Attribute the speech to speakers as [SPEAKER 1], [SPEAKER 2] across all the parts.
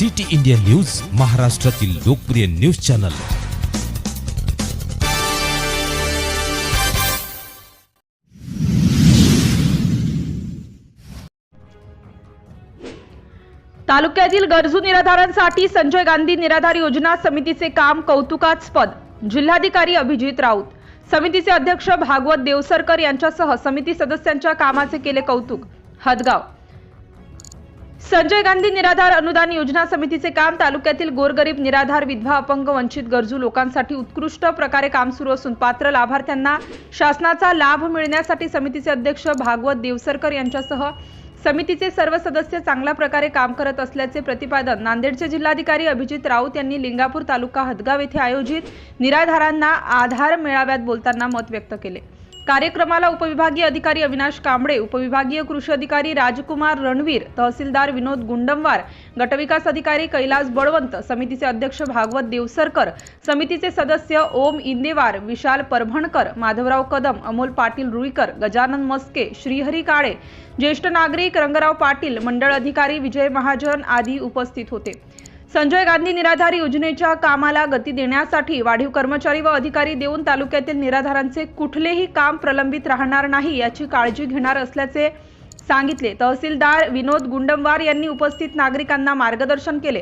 [SPEAKER 1] City India news महाराष्ट्रातील लोकप्रिय news channel.
[SPEAKER 2] तालुक्यातील गरजू निराधारांसाठी संजय गांधी निराधार योजना समितीचे काम कौतुकास्पद. जिल्हाधिकारी अभिजित राऊत समितीचे अध्यक्ष भागवत देवसरकर यांच्यासह समिती सदस्यांच्या कामाचे केले कौतुक. हदगाव संजय गांधी निराधार अनुदान योजना समितीचे काम तालुक्यातील गोरगरीब निराधार विधवा अपंग वंचित गरजू लोकांसाठी उत्कृष्ट प्रकारे काम सुरू असून पात्र लाभार्थ्यांना शासनाचा लाभ मिळण्यासाठी समितीचे अध्यक्ष भागवत देवसरकर यांच्यासह समितीचे सर्व सदस्य चांगल्या प्रकारे काम करत असल्याचे प्रतिपादन नांदेडचे जिल्हाधिकारी अभिजित राऊत यांनी लिंगापूर तालुका हदगाव येथे आयोजित निराधारांना आधार मेळाव्यात बोलताना मत व्यक्त केले. कार्यक्रमाला उपविभागीय अधिकारी अविनाश कांबळे उपविभागीय कृषी अधिकारी राजकुमार रणवीर तहसीलदार विनोद गुंडमवार गटविकास अधिकारी कैलास बळवंत समितीचे अध्यक्ष भागवत देवसरकर समितीचे सदस्य ओम इंदेवार विशाल परभणकर माधवराव कदम अमोल पाटील रुईकर गजानन मस्के श्रीहरी काळे ज्येष्ठ नागरिक रंगराव पाटील मंडळ अधिकारी विजय महाजन आदी उपस्थित होते. संजय गांधी निराधार योजनेच्या कामाला गती देण्यासाठी वाढीव कर्मचारी व अधिकारी देऊन तालुक्यातील निराधारांचे कुठलेही काम प्रलंबित राहणार नाही याची काळजी घेणार असल्याचे सांगितले. तहसीलदार विनोद गुंडमवार यांनी उपस्थित नागरिकांना मार्गदर्शन केले.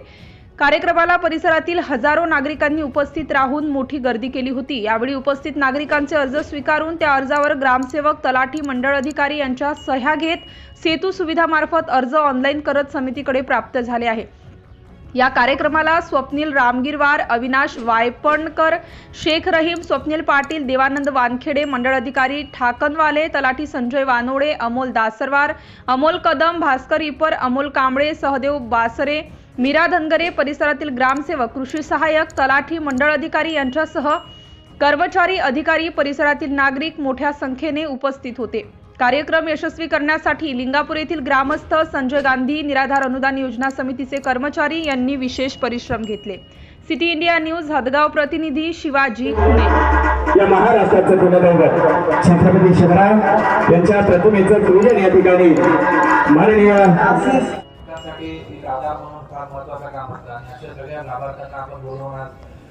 [SPEAKER 2] कार्यक्रमाला परिसरातील हजारो नागरिकांनी उपस्थित राहून मोठी गर्दी केली होती. यावेळी उपस्थित नागरिकांचे अर्ज स्वीकारून त्या अर्जावर ग्रामसेवक तलाठी मंडळ अधिकारी यांच्या सह्या घेत सेतू सुविधामार्फत अर्ज ऑनलाईन करत समितीकडे प्राप्त झाले आहे. या कार्यक्रमाला स्वप्नील रामगिरवार अविनाश वायपणकर शेख रहीम स्वप्नील पाटील देवानंद वानखेडे मंडळ अधिकारी ठाकनवाले तलाठी संजय वानोडे अमोल दासरवार अमोल कदम भास्कर इपर अमोल कांबळे सहदेव बासरे मीरा धनगरे परिसरातील ग्रामसेवक कृषी सहाय्यक तलाठी मंडळ अधिकारी यांच्यासह कर्मचारी अधिकारी परिसरातील नागरिक मोठ्या संख्येने उपस्थित होते. कार्यक्रम यशस्वी करण्यासाठी लिंगापूर येथील ग्रामस्थ संजय गांधी निराधार अनुदान योजना समितीचे कर्मचारी यांनी विशेष परिश्रम घेतले. सिटी इंडिया न्यूज हदगाव प्रतिनिधी शिवाजी खुणे
[SPEAKER 3] या महाराष्ट्राचं गुणदैवत छत्रपती शिवराय यांच्या प्रतिमेचं पूजन या ठिकाणी माननीय
[SPEAKER 4] महत्वाचं काम आणि अशा सगळ्या लाभार्थ्यांना आपण बोलवणार.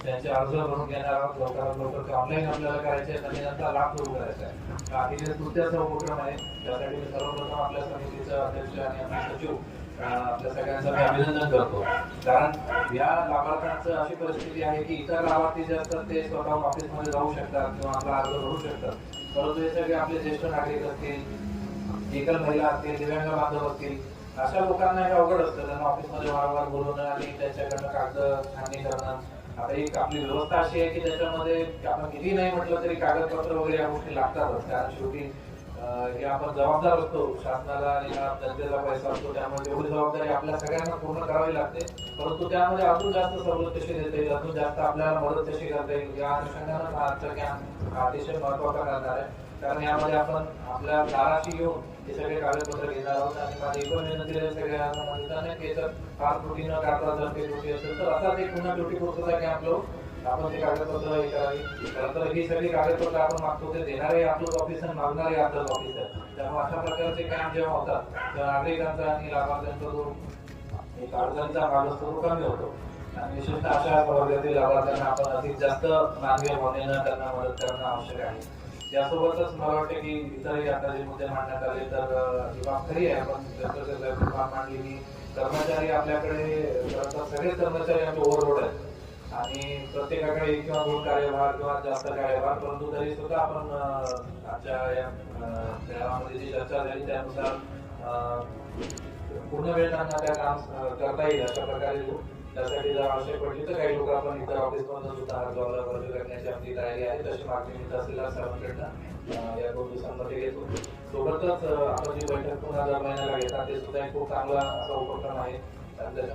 [SPEAKER 4] त्यांचे अर्ज भरून घेणार आहोत लवकरात लवकर ते ऑनलाईन आपल्याला करायचे आहेत आणि त्यांचा लाभ सुरू करायचा आहे. आधी अतिशय स्तुत्याचा उपक्रम आहे त्यासाठी मी सर्वप्रथम आपल्या समितीचं अध्यक्ष आणि आमचे सचिव आपल्या सगळ्यांचं मी अभिनंदन करतो. कारण या लाभार्थ्यांचं अशी परिस्थिती आहे की इतर लाभार्थी जे असतात ते स्वतः ऑफिसमध्ये जाऊ शकतात किंवा आपला अर्ज भरू शकतात. परंतु हे सगळे आपले ज्येष्ठ नागरिक असतील एकल महिला असतील दिव्यांग बांधव असतील अशा लोकांना हे अवघड असतं. त्यांना ऑफिसमध्ये वारंवार बोलवणं आणि त्यांच्याकडनं कागद छाननी करणं आता एक आपली व्यवस्था अशी आहे की त्याच्यामध्ये आपण किती नाही म्हटलं तरी कागदपत्र वगैरे या गोष्टी लागतातच. कारण शेवटी हे आपण जबाबदार असतो. शासनाला आणि जनतेला पैसा असतो त्यामुळे एवढी जबाबदारी आपल्या सगळ्यांना पूर्ण करावी लागते. परंतु त्यामध्ये अजून जास्त सवलत कशी देता येईल? अजून जास्त आपल्याला मदत कशी करता येईल? या अनुषंगानं आजचं ज्ञान अतिशय महत्त्वाचा करणार आहे. कारण यामध्ये आपण आपल्या दाराशी येऊन हे सगळे कागदपत्र घेणार आहोत. आणि माझी एकूण विनंती आहे सगळ्यांना म्हणताना की याच्यात फार त्रुटी न काढता जर काही त्रुटी असेल तर असाच एक पुन्हा त्रुटी पूर्तता की आपलं आपण ते कागदपत्र हे करावी खरं तर ही सगळी कागदपत्र आपण मागतो ते देणारे आपलंच ऑफिस आणि मागणारे आपलंच ऑफिस आहे त्यामुळे अशा प्रकारचे काम जेव्हा होतात तेव्हा नागरिकांचा आणि लाभार्थ्यांचा जो एक अडचणीचा भाग असतो तो कमी होतो. आणि विशेषतः अशा वर्गातील लाभार्थ्यांना आपण अधिक जास्त मानवीय भावनेनं त्यांना मदत करणं आवश्यक आहे. यासोबतच मला वाटतं की इतरही आता जे मुद्दे मांडण्यात आले तर ही बाब खरी आहे. आपण बाब मांडली की कर्मचारी आपल्याकडे सगळेच कर्मचारी आमचे ओव्हरलोड आहेत. आणि प्रत्येकाकडे एक किंवा दोन कार्यभार किंवा जास्त कार्यभार परंतु तरी सुद्धा आपण अं, आजच्या या अं, मेळाव्यामध्ये जी चर्चा झाली त्यानुसार पूर्ण वेळ त्यांना त्या काम करता येईल अशा प्रकारे त्यासाठी जर आवश्यक पडली तर काही लोक आपण इतर ऑफिसमधून सुद्धा हा जॉबला वर्ग करण्याची आमची तयारी आहे. तशी मागणी मी तहसीलदार साहेबांकडनं या दोन दिवसांमध्ये घेतो. सोबतच आपण जी बैठक पुन्हा दर महिन्याला घेतात ते सुद्धा एक खूप चांगला असा उपक्रम आहे.